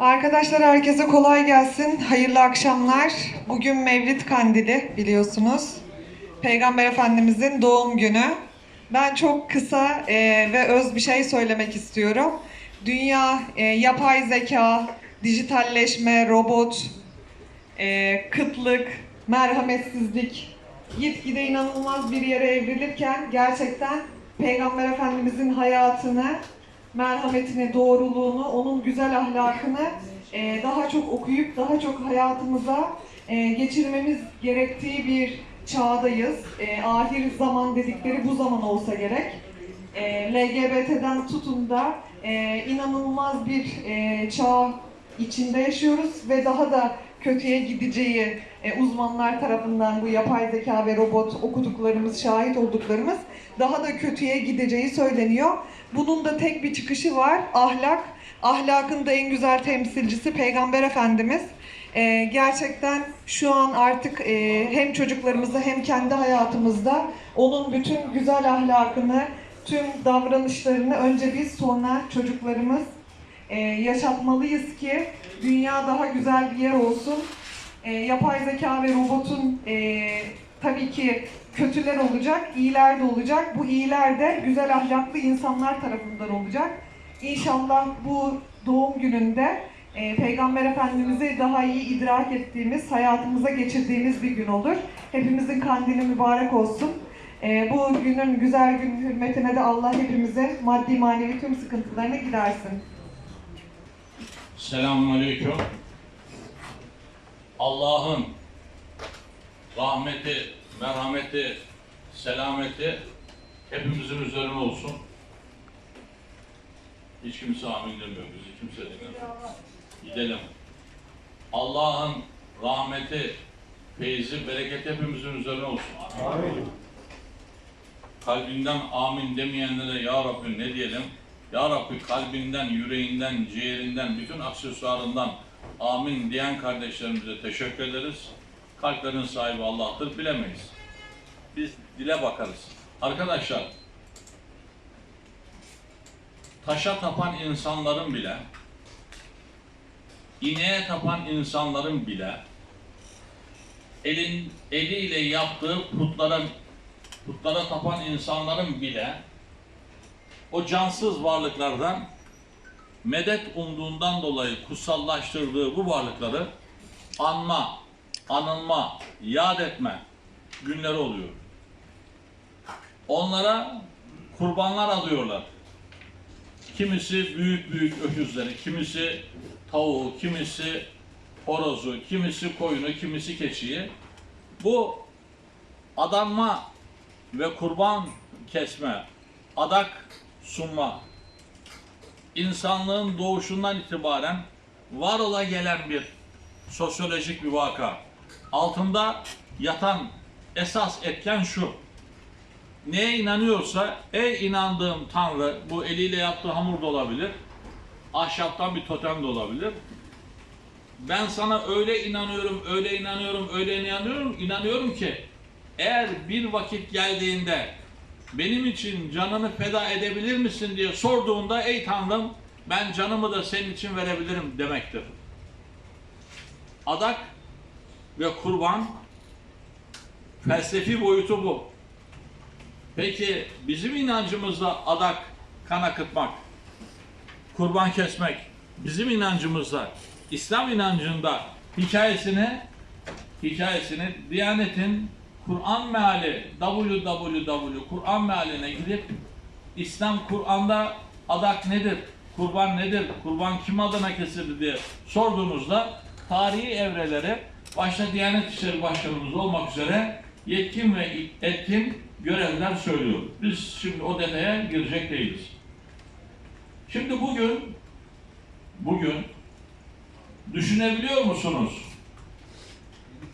Arkadaşlar herkese kolay gelsin. Hayırlı akşamlar. Bugün Mevlid Kandili biliyorsunuz. Peygamber Efendimizin doğum günü. Ben çok kısa e, ve öz bir şey söylemek istiyorum. Dünya e, yapay zeka, dijitalleşme, robot, e, kıtlık, merhametsizlik gitgide inanılmaz bir yere evrilirken gerçekten Peygamber Efendimizin hayatını, merhametini, doğruluğunu, onun güzel ahlakını e, daha çok okuyup daha çok hayatımıza e, geçirmemiz gerektiği bir çağdayız. E, ahir zaman dedikleri bu zaman olsa gerek. E, LGBT'den tutun da e, inanılmaz bir e, çağ içinde yaşıyoruz ve daha da kötüye gideceği e, uzmanlar tarafından bu yapay zeka ve robot okuduklarımız, şahit olduklarımız daha da kötüye gideceği söyleniyor. Bunun da tek bir çıkışı var, ahlak. Ahlakın da en güzel temsilcisi Peygamber Efendimiz. E, gerçekten şu an artık e, hem çocuklarımızda hem kendi hayatımızda onun bütün güzel ahlakını, tüm davranışlarını önce biz sonra çocuklarımız e, yaşatmalıyız ki dünya daha güzel bir yer olsun. E, yapay zeka ve robotun e, tabii ki kötüler olacak, iyiler de olacak. Bu iyiler de güzel ahlaklı insanlar tarafından olacak. İnşallah bu doğum gününde e, Peygamber Efendimiz'i daha iyi idrak ettiğimiz, hayatımıza geçirdiğimiz bir gün olur. Hepimizin kandili mübarek olsun. E, bu günün güzel gün hürmetine de Allah hepimize maddi manevi tüm sıkıntılarını gidersin. Selamünaleyküm. Allah'ın rahmeti, merhameti, selameti hepimizin üzerine olsun. Hiç kimse amin demiyor, bizi kimse demiyor. Gidelim. Allah'ın rahmeti, feyzi, bereketi hepimizin üzerine olsun. Kalbinden amin demeyenlere Ya Rabbi ne diyelim? Ya Rabbi kalbinden, yüreğinden, ciğerinden, bütün aksesuarından amin diyen kardeşlerimize teşekkür ederiz. Kalplerin sahibi Allah'tır, bilemeyiz. Biz dile bakarız. Arkadaşlar, taşa tapan insanların bile, ineğe tapan insanların bile, elin eliyle yaptığı putlara, putlara tapan insanların bile o cansız varlıklardan medet umduğundan dolayı kutsallaştırdığı bu varlıkları anma, anılma, yad etme günleri oluyor. Onlara kurbanlar alıyorlar. Kimisi büyük büyük öküzleri, kimisi tavuğu, kimisi horozu, kimisi koyunu, kimisi keçiyi. Bu adanma ve kurban kesme, adak sunma, insanlığın doğuşundan itibaren var ola gelen bir sosyolojik bir vaka. Altında yatan esas etken şu. Neye inanıyorsa, ey inandığım Tanrı, bu eliyle yaptığı hamur da olabilir, ahşaptan bir totem de olabilir. Ben sana öyle inanıyorum, öyle inanıyorum, öyle inanıyorum, inanıyorum ki eğer bir vakit geldiğinde benim için canını feda edebilir misin diye sorduğunda ey Tanrım ben canımı da senin için verebilirim demektir. Adak ve kurban felsefi boyutu bu. Peki bizim inancımızda adak, kan akıtmak, kurban kesmek, bizim inancımızda, İslam inancında hikayesini, hikayesini Diyanet'in Kur'an meali www Kur'an mealine gidip İslam Kur'an'da adak nedir? Kurban nedir? Kurban kim adına kesildi diye sorduğunuzda tarihi evreleri başta Diyanet İşleri Başkanımız olmak üzere yetkin ve etkin görevler söylüyor. Biz şimdi o detaya girecek değiliz. Şimdi bugün bugün düşünebiliyor musunuz?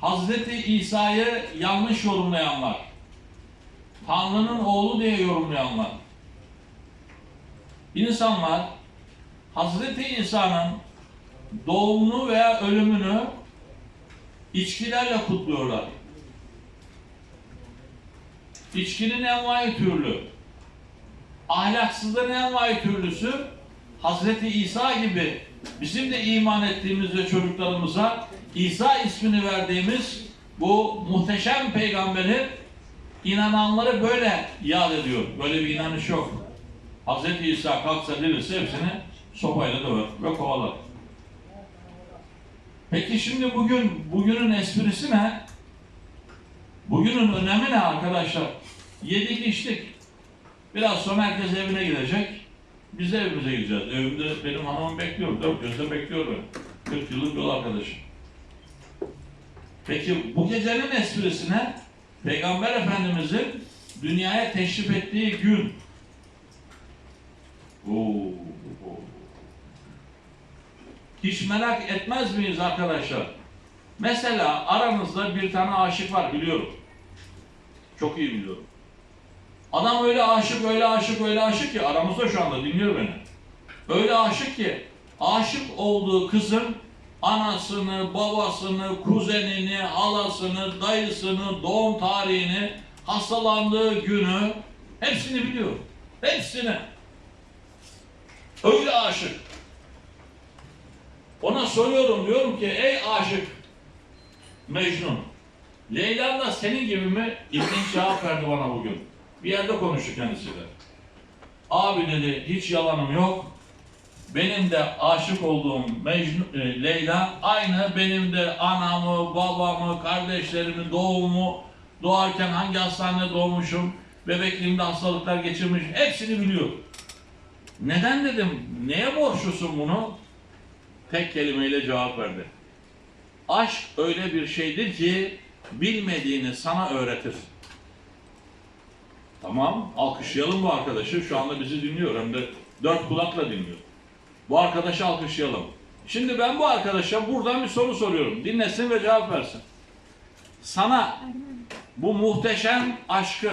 Hazreti İsa'yı yanlış yorumlayanlar, Tanrı'nın oğlu diye yorumlayanlar, insanlar Hazreti İsa'nın doğumunu veya ölümünü içkilerle kutluyorlar. İçkinin envai türlü, ahlaksızlığın envai türlüsü Hazreti İsa gibi bizim de iman ettiğimiz ve çocuklarımıza İsa ismini verdiğimiz bu muhteşem peygamberi inananları böyle yad ediyor. Böyle bir inanış yok. Hz. İsa kalksa dirilse hepsini sopayla döver ve kovalar. Peki şimdi bugün, bugünün esprisi ne? Bugünün önemi ne arkadaşlar? Yedik içtik. Biraz sonra herkes evine gidecek. Biz de evimize gideceğiz. Evimde benim hanımım bekliyor. Dört gözle bekliyor beni. 40 yıllık yol arkadaşım. Peki bu gecenin esprisi ne? Peygamber Efendimizin dünyaya teşrif ettiği gün. Oo, oo. Hiç merak etmez miyiz arkadaşlar? Mesela aranızda bir tane aşık var biliyorum. Çok iyi biliyorum. Adam öyle aşık, öyle aşık, öyle aşık ki aramızda şu anda dinliyor beni. Öyle aşık ki aşık olduğu kızın anasını, babasını, kuzenini, halasını, dayısını, doğum tarihini, hastalandığı günü hepsini biliyor. Hepsini. Öyle aşık. Ona soruyorum diyorum ki ey aşık Mecnun Leyla da senin gibi mi? İlginç cevap verdi bana bugün. Bir yerde konuştu kendisiyle. Abi dedi hiç yalanım yok. Benim de aşık olduğum Mecnun, e, Leyla aynı benim de anamı, babamı, kardeşlerimi, doğumu, doğarken hangi hastanede doğmuşum, bebekliğimde hastalıklar geçirmiş hepsini biliyor. Neden dedim, neye borçlusun bunu? Tek kelimeyle cevap verdi. Aşk öyle bir şeydir ki bilmediğini sana öğretir. Tamam, alkışlayalım bu arkadaşı. Şu anda bizi dinliyor hem de dört kulakla dinliyor. Bu arkadaşı alkışlayalım. Şimdi ben bu arkadaşa buradan bir soru soruyorum. Dinlesin ve cevap versin. Sana bu muhteşem aşkı,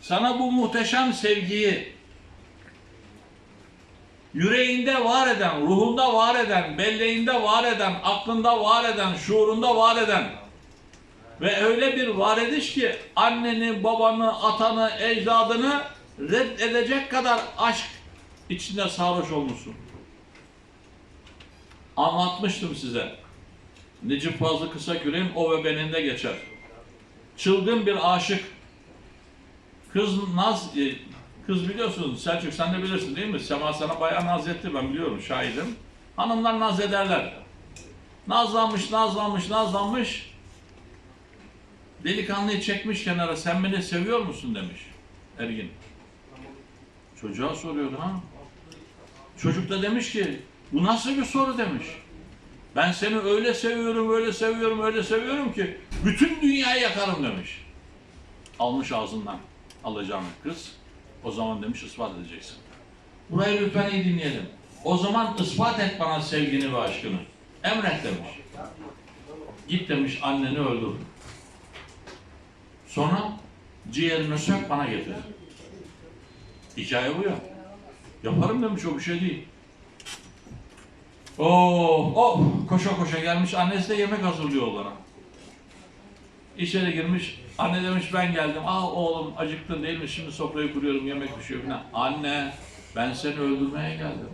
sana bu muhteşem sevgiyi yüreğinde var eden, ruhunda var eden, belleğinde var eden, aklında var eden, şuurunda var eden ve öyle bir var ediş ki anneni, babanı, atanı, ecdadını reddedecek kadar aşk içinde sarhoş olmuşsun. Anlatmıştım size. Necip Fazıl Kısaküre'nin O ve Beninde geçer. Çılgın bir aşık. Kız Naz, e, kız biliyorsun Selçuk sen de bilirsin değil mi? Sema sana bayağı naz etti ben biliyorum şahidim. Hanımlar naz ederler. Nazlanmış, nazlanmış, nazlanmış. Delikanlıyı çekmiş kenara sen beni seviyor musun demiş Ergin. Çocuğa soruyor ha. Çocuk da demiş ki bu nasıl bir soru demiş. Ben seni öyle seviyorum, öyle seviyorum, öyle seviyorum ki bütün dünyayı yakarım demiş. Almış ağzından alacağını kız. O zaman demiş ispat edeceksin. Burayı lütfen iyi dinleyelim. O zaman ispat et bana sevgini ve aşkını. Emret demiş. Git demiş anneni öldür. Sonra ciğerini sök bana getir. Hikaye bu ya. Yaparım demiş o bir şey değil. Oh, oh, koşa koşa gelmiş. Annesi de yemek hazırlıyor onlara. İçeri girmiş. Anne demiş ben geldim. Al oğlum acıktın değil mi? Şimdi sofrayı kuruyorum yemek pişiyor falan. Anne ben seni öldürmeye geldim.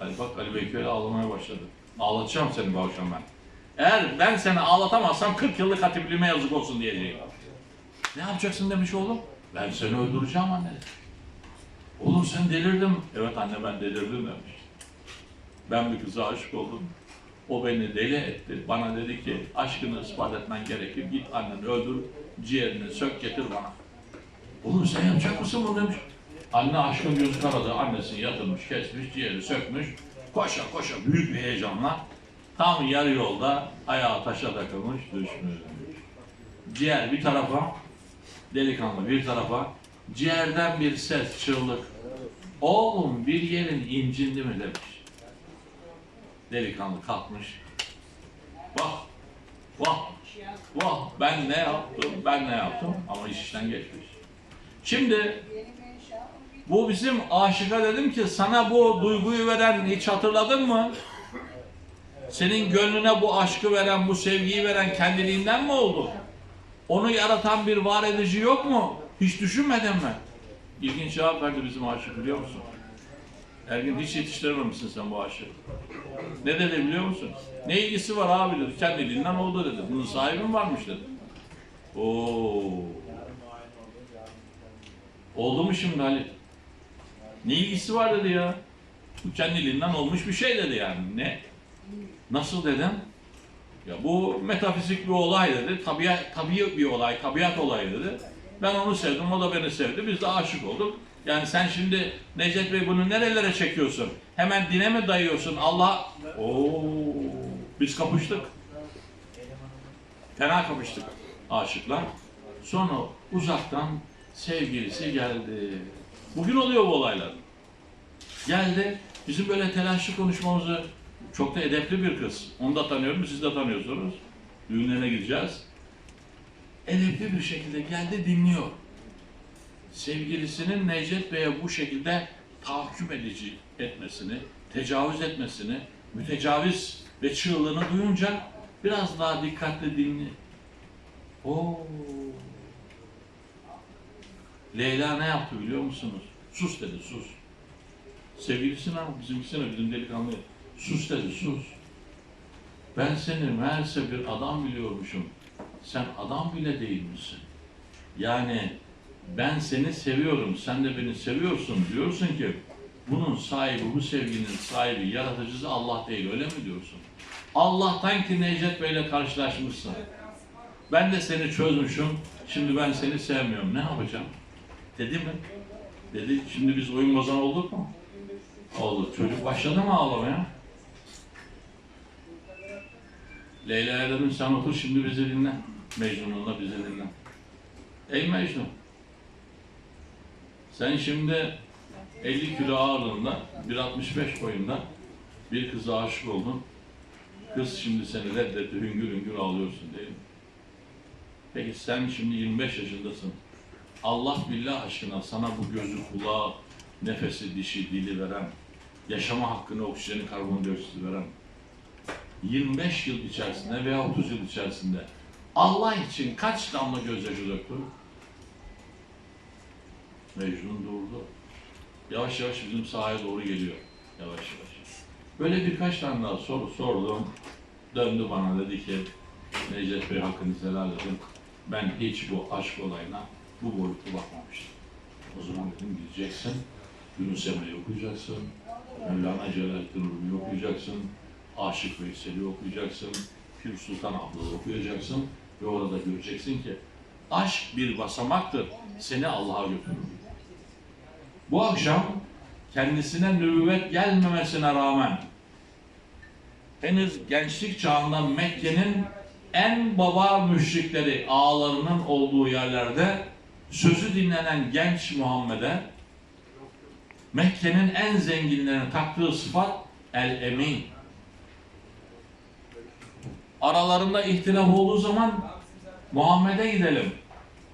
Ali bak Ali Beyköy'le ağlamaya başladı. Ağlatacağım seni bu akşam ben. Eğer ben seni ağlatamazsam 40 yıllık hatipliğime yazık olsun diyeceğim. Ne yapacaksın demiş oğlum. Ben seni öldüreceğim anne. Oğlum sen delirdin. Evet anne ben delirdim demiş. Ben bir kıza aşık oldum. O beni deli etti. Bana dedi ki aşkını ispat etmen gerekir. Git anneni öldür. Ciğerini sök getir bana. Oğlum sen yapacak mısın bunu demiş. Anne aşkın gözü karadı. Annesini yatırmış, kesmiş, ciğeri sökmüş. Koşa koşa büyük bir heyecanla tam yarı yolda ayağı taşa takılmış düşmüş. Ciğer bir tarafa, delikanlı bir tarafa, ciğerden bir ses, çığlık. Oğlum bir yerin incindi mi demiş. Delikanlı kalkmış. Vah, vah, vah ben ne yaptım, ben ne yaptım ama iş işten geçmiş. Şimdi bu bizim aşıka dedim ki sana bu duyguyu veren hiç hatırladın mı? Senin gönlüne bu aşkı veren, bu sevgiyi veren kendiliğinden mi oldu? Onu yaratan bir var edici yok mu? Hiç düşünmedin mi? İlginç cevap verdi bizim aşık biliyor musun? Ergin hiç yetiştirememişsin sen bu aşığı. Ne dedi biliyor musun? Ne ilgisi var abi dedi. Kendiliğinden oldu dedi. Bunun sahibi mi varmış dedi. Oo. Oldu mu şimdi Ali? Ne ilgisi var dedi ya. Bu kendiliğinden olmuş bir şey dedi yani. Ne? Nasıl dedim? Ya bu metafizik bir olay dedi. Tabiat, tabii bir olay, tabiat olayı dedi. Ben onu sevdim, o da beni sevdi. Biz de aşık olduk. Yani sen şimdi Necdet Bey bunu nerelere çekiyorsun? Hemen dine mi dayıyorsun? Allah... Oo, biz kapıştık. Fena kapıştık aşıklar. Sonra uzaktan sevgilisi geldi. Bugün oluyor bu olaylar. Geldi. Bizim böyle telaşlı konuşmamızı çok da edepli bir kız. Onu da tanıyorum, siz de tanıyorsunuz. Düğünlerine gideceğiz. Edepli bir şekilde geldi dinliyor. Sevgilisinin Necdet Bey'e bu şekilde tahakküm edici etmesini, tecavüz etmesini, mütecaviz ve çığlığını duyunca biraz daha dikkatli dinli. Oo. Leyla ne yaptı biliyor musunuz? Sus dedi, sus. Sevgilisine, bizimkisine, bizim delikanlı. Sus dedi, sus. Ben seni meğerse bir adam biliyormuşum. Sen adam bile değil misin? Yani ben seni seviyorum, sen de beni seviyorsun diyorsun ki bunun sahibi, bu sevginin sahibi, yaratıcısı Allah değil öyle mi diyorsun? Allah'tan ki Necdet Bey'le karşılaşmışsın. Ben de seni çözmüşüm, şimdi ben seni sevmiyorum. Ne yapacağım? Dedi mi? Dedi, şimdi biz oyun bozan olduk mu? Olduk. Çocuk başladı mı ağlamaya? Leyla'ya dedim sen otur şimdi bizi dinle. Mecnun'unla bizi dinle. Ey Mecnun. Sen şimdi 50 kilo ağırlığında, 1.65 boyunda bir kıza aşık oldun. Kız şimdi seni reddetti, hüngür hüngür ağlıyorsun değil mi? Peki sen şimdi 25 yaşındasın. Allah billah aşkına sana bu gözü, kulağı, nefesi, dişi, dili veren, yaşama hakkını, oksijeni, karbondioksiti veren 25 yıl içerisinde veya 30 yıl içerisinde Allah için kaç damla gözyaşı döktü? Mecnun durdu. Yavaş yavaş bizim sahaya doğru geliyor. Yavaş yavaş. Böyle birkaç tane daha soru sordum. Döndü bana dedi ki Necdet Bey hakkınızı helal edin. Ben hiç bu aşk olayına bu boyutlu bakmamıştım. O zaman dedim gideceksin. Yunus Emre'yi okuyacaksın. Mevlana Celaleddin Rumi'yi okuyacaksın. Aşık Veysel'i okuyacaksın. Pir Sultan Abdal'ı okuyacaksın. Ve orada göreceksin ki aşk bir basamaktır. Seni Allah'a götürür. Bu akşam kendisine nübüvvet gelmemesine rağmen henüz gençlik çağında Mekke'nin en baba müşrikleri ağalarının olduğu yerlerde sözü dinlenen genç Muhammed'e Mekke'nin en zenginlerinin taktığı sıfat el-emin. Aralarında ihtilaf olduğu zaman Muhammed'e gidelim.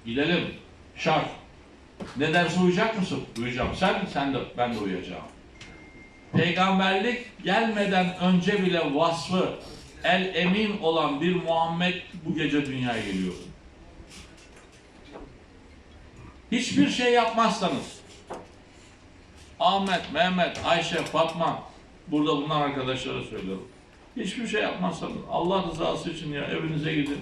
Gidelim. Şart. Ne derse uyacak mısın? Uyacağım. Sen, sen de, ben de uyacağım. Peygamberlik gelmeden önce bile vasfı el emin olan bir Muhammed bu gece dünyaya geliyor. Hiçbir şey yapmazsanız Ahmet, Mehmet, Ayşe, Fatma burada bunlar arkadaşlara söylüyorum. Hiçbir şey yapmazsanız Allah rızası için ya evinize gidin.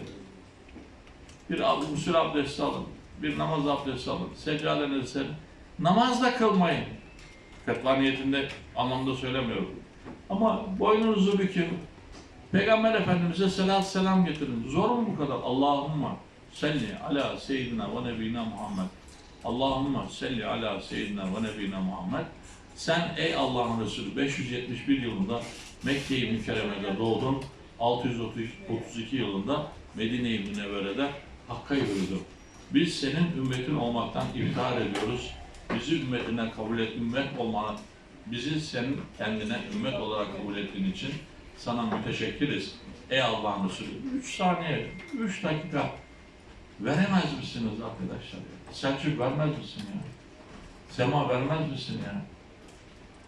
Bir ab- usul abdesti alın. Bir namaz abdesti alın. Seccadenizi serin. Namaz da kılmayın. Fetva niyetinde anlamda söylemiyorum. Ama boynunuzu bükün. Peygamber Efendimiz'e selat selam getirin. Zor mu bu kadar? Allahümme salli ala seyyidina ve nebina Muhammed. Allahümme salli ala seyyidina ve nebina Muhammed. Sen ey Allah'ın Resulü 571 yılında Mekke-i Mükerreme'de doğdun. 632 yılında Medine-i Münevvere'de Hakk'a yürüdün. Biz senin ümmetin olmaktan iftihar ediyoruz. Bizi ümmetinden kabul et, ümmet olmanı, bizi senin kendine ümmet olarak kabul ettiğin için sana müteşekkiriz. Ey Allah'ın Resulü. Üç saniye, üç dakika veremez misiniz arkadaşlar? ya? Selçuk vermez misin ya? Sema vermez misin ya?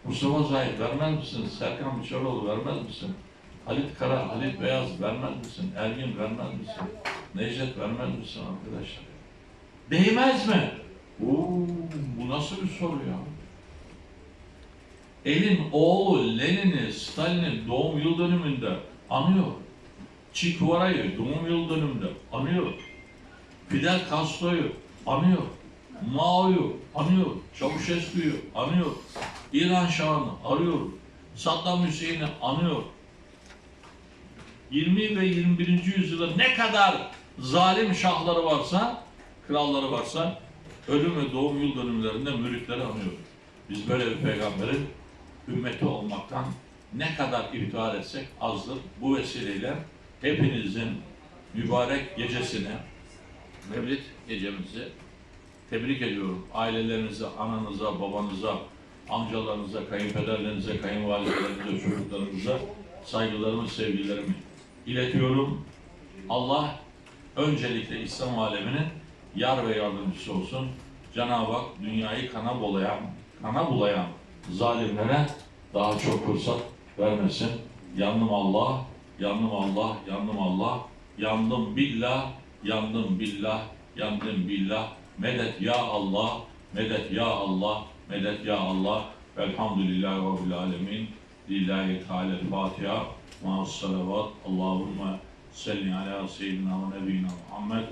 Mustafa Zahid vermez misin? Serkan Bıçaroğlu vermez misin? Halit Kara, Halit Beyaz vermez misin? Ergin vermez misin? Necdet vermez misin arkadaşlar? Değmez mi? Oo, bu nasıl bir soru ya? elin oğlu Lenin'i, Stalin'i doğum yıl dönümünde anıyor. Che doğum yıl dönümünde anıyor. Fidel Castro'yu anıyor. Mao'yu anıyor. Çavuşescu'yu anıyor. İran Şahı'nı arıyor. Saddam Hüseyin'i anıyor. 20 ve 21. yüzyılda ne kadar zalim şahları varsa, kralları varsa ölüm ve doğum yıl dönümlerinde müritleri anıyor. Biz böyle bir peygamberin ümmeti olmaktan ne kadar iftihar etsek azdır. Bu vesileyle hepinizin mübarek gecesine, Mevlid gecemizi tebrik ediyorum. Ailelerinize, ananıza, babanıza, amcalarınıza, kayınpederlerinize, kayınvalidelerinize, çocuklarınıza saygılarımı, sevgilerimi iletiyorum. Allah öncelikle İslam aleminin yar ve yardımcısı olsun. Cenab-ı Hak dünyayı kana bulayan, kana bulayan zalimlere daha çok fırsat vermesin. Yandım Allah, yandım Allah, yandım Allah, yandım billah, yandım billah, yandım billah. Medet ya Allah, medet ya Allah, medet ya Allah. Velhamdülillahi Rabbil Alemin. Lillahi Teala'l-Fatiha. Ma'as salavat. Allahümme salli ala seyyidina ve nebiyyina Muhammed.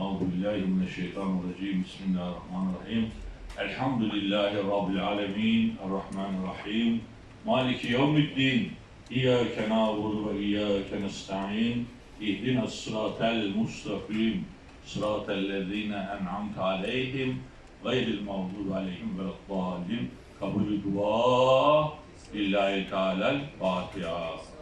Euzu billahi mineşşeytanirracim. Bismillahirrahmanirrahim. Elhamdülillahi Rabbil Alemin. Errahmanirrahim. Maliki yevmiddin. İyyâke nâbudu ve iyyâke nesta'in. İhdina sıratel mustakim. Sıratel lezîne en'amte aleyhim. Gayril mağdubi aleyhim ve ddâlin. Kabul dua. Lillahi Teala'l Fatiha.